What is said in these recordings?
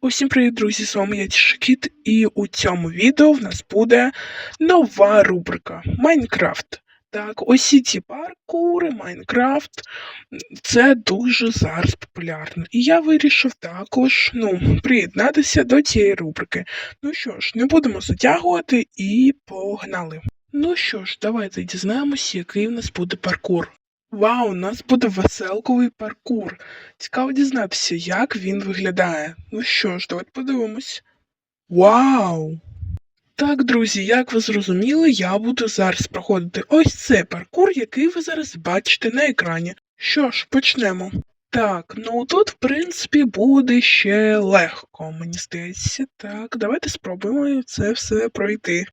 Усім привіт, друзі! З вами я Тішакіт, і у цьому відео в нас буде нова рубрика Майнкрафт. Так, усі ці паркури, Майнкрафт, це дуже зараз популярно. І я вирішив також ну, приєднатися до цієї рубрики. Ну що ж, не будемо затягувати і погнали. Ну що ж, давайте дізнаємося, який в нас буде паркур. Вау, у нас буде веселковий паркур. Цікаво дізнатися, як він виглядає. Ну що ж, давайте подивимось. Вау! Так, друзі, як ви зрозуміли, я буду зараз проходити ось цей паркур, який ви зараз бачите на екрані. Що ж, почнемо. Так, ну тут, в принципі, буде ще легко, мені здається. Так, давайте спробуємо це все пройти.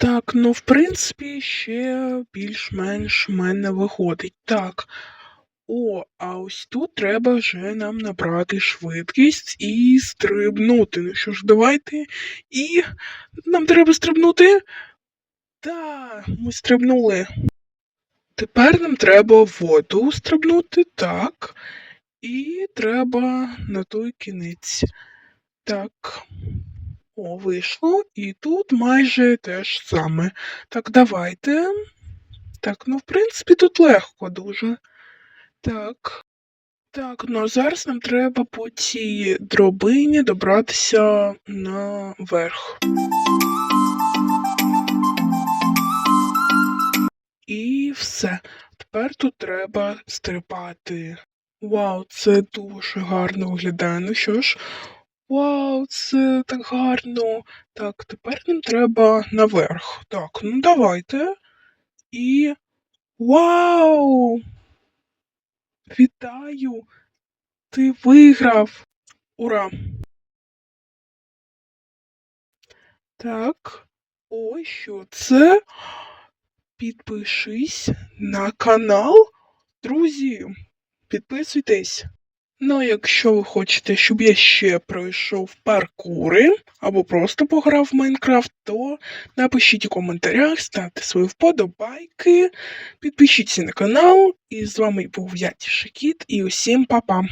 Так, ну, в принципі, ще більш-менш в мене виходить. Так. О, а ось тут треба вже нам набрати швидкість і стрибнути. Ну що ж, давайте. І нам треба стрибнути. Так, ми стрибнули. Тепер нам треба воду стрибнути, так. І треба на той кінець. Так. О, вийшло. І тут майже те ж саме. Так, давайте. Так, ну, в принципі, тут легко дуже. Так. Так, ну зараз нам треба по цій дробині добратися наверх. І все. Тепер тут треба стрибати. Вау, це дуже гарно виглядає. Ну що ж, вау, це так гарно. Так, тепер нам треба наверх. Так, ну давайте. І. Вау! Вітаю! Ти виграв! Ура! Так, ось що це. Підпишись на канал. Друзі, підписуйтесь. Ну, якщо ви хочете, щоб я ще пройшов паркури або просто пограв в Майнкрафт, то напишіть у коментарях, ставте свої вподобайки, підпишіться на канал. І з вами був я Тішакіт, і усім па-па!